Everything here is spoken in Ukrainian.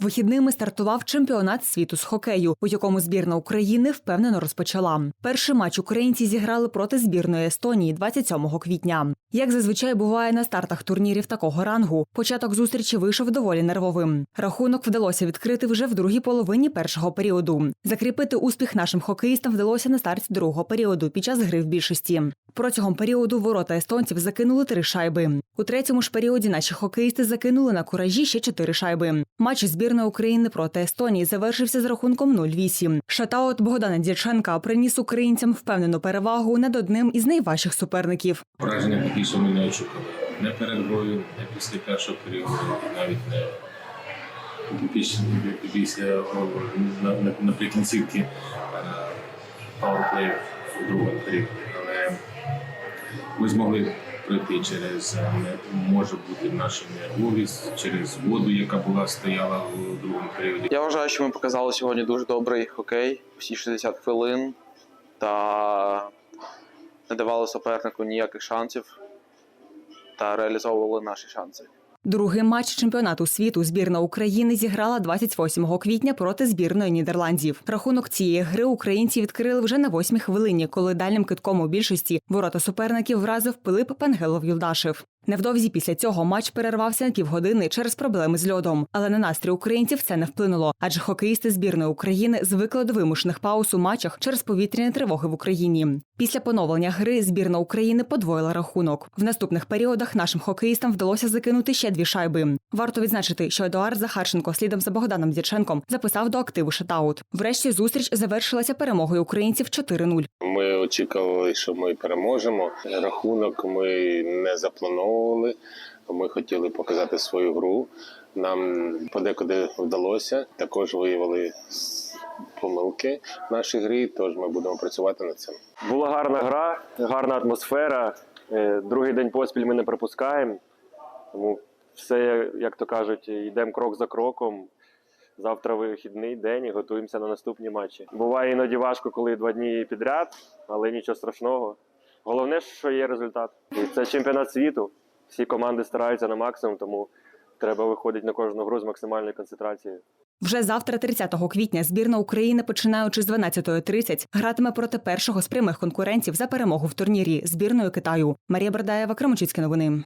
Вихідними стартував чемпіонат світу з хокею, у якому збірна України впевнено розпочала. Перший матч українці зіграли проти збірної Естонії 27 квітня. Як зазвичай буває на стартах турнірів такого рангу, початок зустрічі вийшов доволі нервовим. Рахунок вдалося відкрити вже в другій половині першого періоду. Закріпити успіх нашим хокеїстам вдалося на старті другого періоду під час гри в більшості. Протягом періоду ворота естонців закинули три шайби. У третьому ж періоді наші хокеїсти закинули на куражі ще чотири шайби. Матч збірної України проти Естонії завершився з рахунком 0-8. Шатаут Богдана Дяченка приніс українцям впевнену перевагу над одним із найважчих суперників. Враження що ми не очікували. Не перед грою, не після першого періоду, навіть не після, після на, на, наприкінцівки пауерплею другому періоді. Але ми змогли пройти через е, може бути наша нервовість, через воду, яка була стояла у другому періоді. Я вважаю, що ми показали сьогодні дуже добрий хокей, всі 60 хвилин та не давали супернику ніяких шансів та реалізовували наші шанси. Другий матч чемпіонату світу збірна України зіграла 28 квітня проти збірної Нідерландів. Рахунок цієї гри українці відкрили вже на восьмій хвилині, коли дальнім китком у більшості ворота суперників вразив Пилип Пенгелов Юлдашев. Невдовзі після цього матч перервався на півгодини через проблеми з льодом, але на настрій українців це не вплинуло, адже хокеїсти збірної України звикли до вимушених пауз у матчах через повітряні тривоги в Україні. Після поновлення гри збірна України подвоїла рахунок. В наступних періодах нашим хокеїстам вдалося закинути ще дві шайби. Варто відзначити, що Едуард Захарченко слідом за Богданом Дяченком записав до активу шатаут. Врешті зустріч завершилася перемогою українців 4-0. Ми очікували, що ми переможемо. Рахунок ми не заплановували. Ми хотіли показати свою гру. Нам подекуди вдалося. Також виявили помилки в нашій грі, тож ми будемо працювати над цим. Була гарна гра, гарна атмосфера. Е, Другий день поспіль ми не пропускаємо. Тому все, як то кажуть, йдемо крок за кроком. Завтра вихідний день і готуємося на наступні матчі. Буває іноді важко, коли два дні підряд, але нічого страшного. Головне, що є результат. І це чемпіонат світу. Всі команди стараються на максимум, тому треба виходити на кожну гру з максимальною концентрацією. Вже завтра, 30 квітня, збірна України, починаючи з 12.30, гратиме проти першого з прямих конкурентів за перемогу в турнірі збірною Китаю. Марія Бердаєва, Кремочицькі новини.